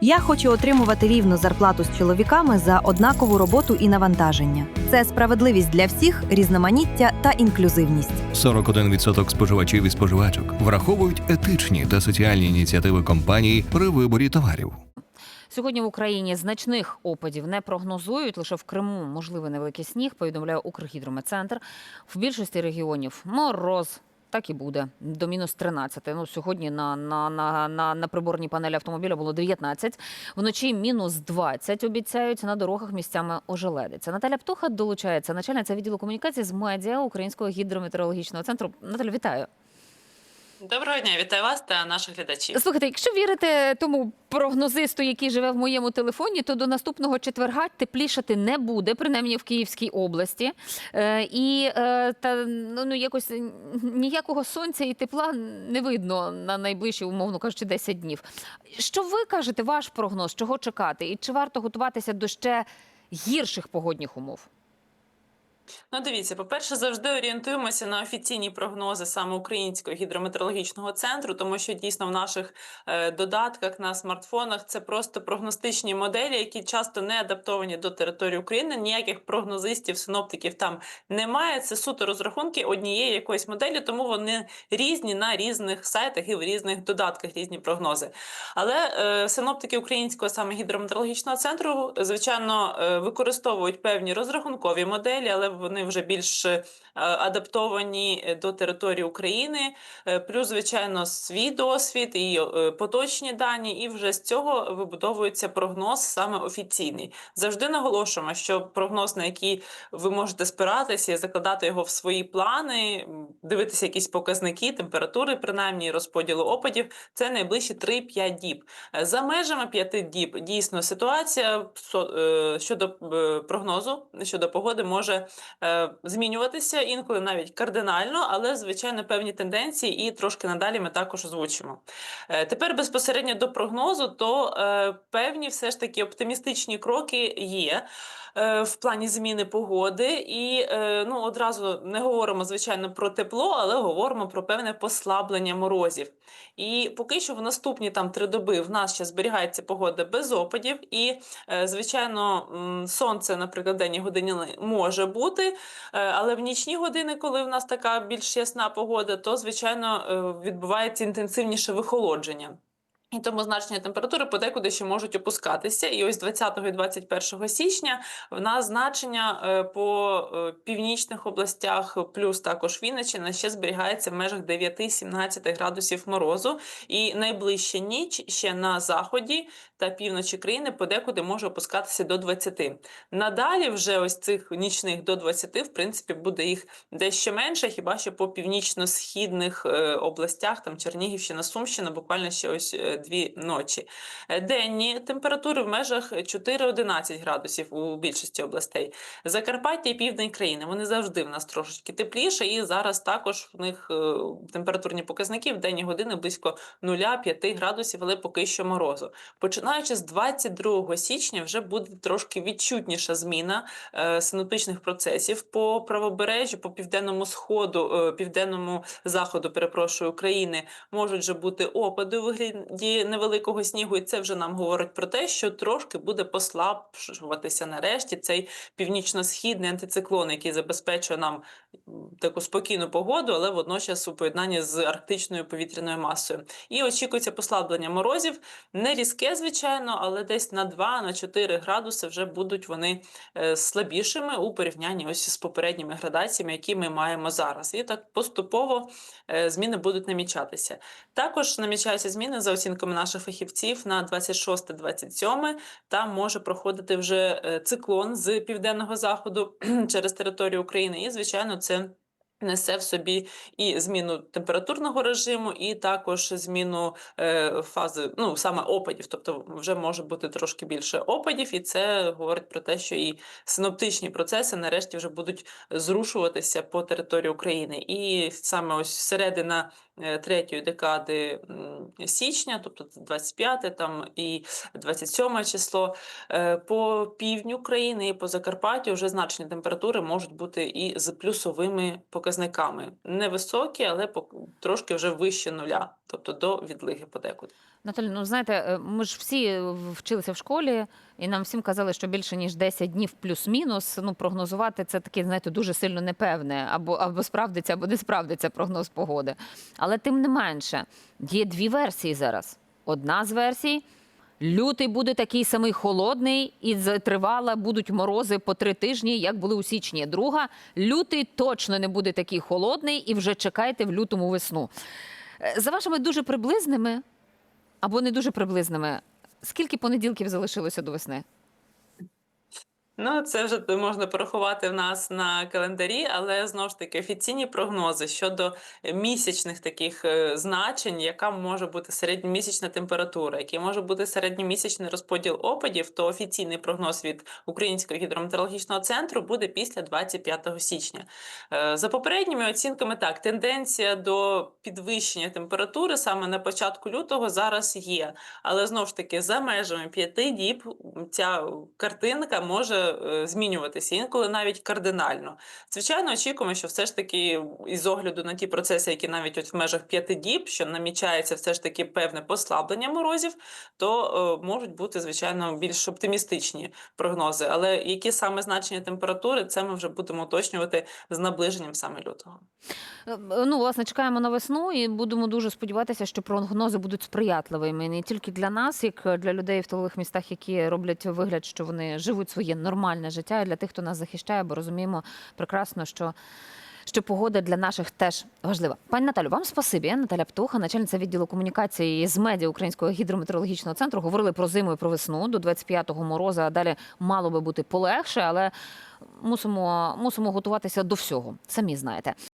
Я хочу отримувати рівну зарплату з чоловіками за однакову роботу і навантаження. Це справедливість для всіх, різноманіття та інклюзивність. 41% споживачів і споживачок враховують етичні та соціальні ініціативи компаній при виборі товарів. Сьогодні в Україні значних опадів не прогнозують. Лише в Криму можливий невеликий сніг, повідомляє Укргідрометцентр. В більшості регіонів мороз. Так і буде до мінус 13. Ну сьогодні на, на, на, на, на приборній панелі автомобіля було 19. Вночі мінус 20 обіцяють на дорогах місцями ожеледиться. Наталя Птуха долучається, начальниця відділу комунікації з медіа Українського гідрометеорологічного центру. Наталя, вітаю. Доброго дня, вітаю вас та наших глядачів. Слухайте, якщо вірити тому прогнозисту, який живе в моєму телефоні, то до наступного четверга теплішати не буде, принаймні в Київській області. Е, і е, та ну, ну якось ніякого сонця і тепла не видно на найближчі, умовно кажучи, 10 днів. Що ви кажете, ваш прогноз, чого чекати? І чи варто готуватися до ще гірших погодних умов? Ну, дивіться, по-перше, завжди орієнтуємося на офіційні прогнози саме Українського гідрометеорологічного центру, тому що дійсно в наших е, додатках на смартфонах це просто прогностичні моделі, які часто не адаптовані до території України. Ніяких прогнозистів, синоптиків там немає. Це суто розрахунки однієї якоїсь моделі, тому вони різні на різних сайтах і в різних додатках різні прогнози. Але е, синоптики Українського саме гідрометеорологічного центру, звичайно, е, використовують певні розрахункові моделі, але вони вже більш е, адаптовані е, до території України. Е, Плюс, звичайно, свій досвід і поточні дані, і вже з цього вибудовується прогноз саме офіційний. Завжди наголошуємо, що прогноз, на який ви можете спиратися закладати його в свої плани, дивитися якісь показники, температури, принаймні розподілу опадів, це найближчі 3-5 діб. За межами 5 діб дійсно ситуація щодо прогнозу щодо погоди може змінюватися інколи навіть кардинально, але звичайно певні тенденції, і трошки надалі ми також озвучимо. Е, Тепер безпосередньо до прогнозу, то е, певні все ж таки оптимістичні кроки є. е, В плані зміни погоди, і е, ну одразу не говоримо звичайно про тепло, але говоримо про певне послаблення морозів. І поки що в наступні там три доби в нас ще зберігається погода без опадів, і е, звичайно, сонце, наприклад, денні годині може бути, е, але в нічні години, коли в нас така більш ясна погода, то звичайно е, відбувається інтенсивніше вихолодження. І тому значення температури подекуди ще можуть опускатися. І ось 20 і 21 січня в нас значення е, по е, північних областях, плюс також Вінниччина, ще зберігається в межах 9-17 градусів морозу. І найближча ніч ще на заході та півночі країни подекуди може опускатися до 20. Надалі вже ось цих нічних до 20, в принципі, буде їх дещо менше, хіба що по північно-східних е, областях, там Чернігівщина, Сумщина, буквально ще ось дві ночі. Денні температури в межах 4-11 градусів у більшості областей. Закарпаття і південь країни вони завжди в нас трошечки тепліше, і зараз також в них е, температурні показники в денні години близько 0-5 градусів, але поки що морозу. Починаючи з 22 січня, вже буде трошки відчутніша зміна е, синоптичних процесів по правобережжю, по південному сходу, е, південному заходу, перепрошую, України можуть вже бути опади у вигляді невеликого снігу, і це вже нам говорить про те, що трошки буде послаблюватися нарешті цей північно-східний антициклон, який забезпечує нам таку спокійну погоду, але водночас у поєднанні з арктичною повітряною масою. І очікується послаблення морозів. Не різке, звичайно, але десь на 2-4 градуси вже будуть вони е, слабішими у порівнянні ось з попередніми градаціями, які ми маємо зараз. І так поступово е, зміни будуть намічатися. Також намічаються зміни за оцінками наших фахівців на 26-27. Там може проходити вже е, циклон з південного заходу через територію України. І, звичайно, це. Несе в собі і зміну температурного режиму, і також зміну е, фази, ну саме опадів. Тобто вже може бути трошки більше опадів, і це говорить про те, що і синоптичні процеси нарешті вже будуть зрушуватися по території України. І саме ось середина третьої декади січня, тобто це 25 там і 27 число. Е, По півдню країни і по Закарпаттю вже значні температури можуть бути і з плюсовими показниками. Невисокі, але трошки вже вище нуля, тобто до відлиги подекуди. Наталі, ну знаєте, е, ми ж всі е, вчилися в школі, і нам всім казали, що більше ніж 10 днів плюс-мінус. Ну, прогнозувати це таке, знаєте, дуже сильно непевне, або, або справдиться, або не справдиться прогноз погоди. Тим не менше, є дві версії зараз. Одна з версій. Лютий буде такий самий холодний, і тривала будуть морози по три тижні, як були у січні. Друга лютий точно не буде такий холодний, і вже чекайте в лютому весну. Е, За вашими дуже приблизними або не дуже приблизними. Скільки понеділків залишилося до весни? Ну, це вже можна порахувати в нас на календарі, але знову ж таки офіційні прогнози щодо місячних таких е, значень, яка може бути середньомісячна температура, який може бути середньомісячний розподіл опадів, то офіційний прогноз від Українського гідрометеорологічного центру буде після 25 січня. Е, За попередніми оцінками, так, тенденція до підвищення температури саме на початку лютого зараз є. Але знову ж таки, за межами п'яти діб ця картинка може е, змінюватися інколи навіть кардинально. Звичайно, очікуємо, що все ж таки, із огляду на ті процеси, які навіть в межах п'яти діб, що намічається все ж таки певне послаблення морозів, то е, можуть бути звичайно більш оптимістичні прогнози. Але які саме значення температури, це ми вже будемо уточнювати з наближенням саме лютого. Е, Ну, власне, чекаємо на весну і будемо дуже сподіватися, що прогнози будуть сприятливими не тільки для нас, як для людей в тилових містах, які роблять вигляд, що вони живуть своє нормальне життя, і для тих, хто нас захищає, бо розуміємо прекрасно, що. Що погода для наших теж важлива. Пані Наталю, вам спасибі. Я Наталя Птуха, начальниця відділу комунікації з медіа Українського гідрометеорологічного центру. Говорили про зиму і про весну до 25-го мороза. А далі мало би бути полегше, але мусимо, мусимо готуватися до всього. Самі знаєте.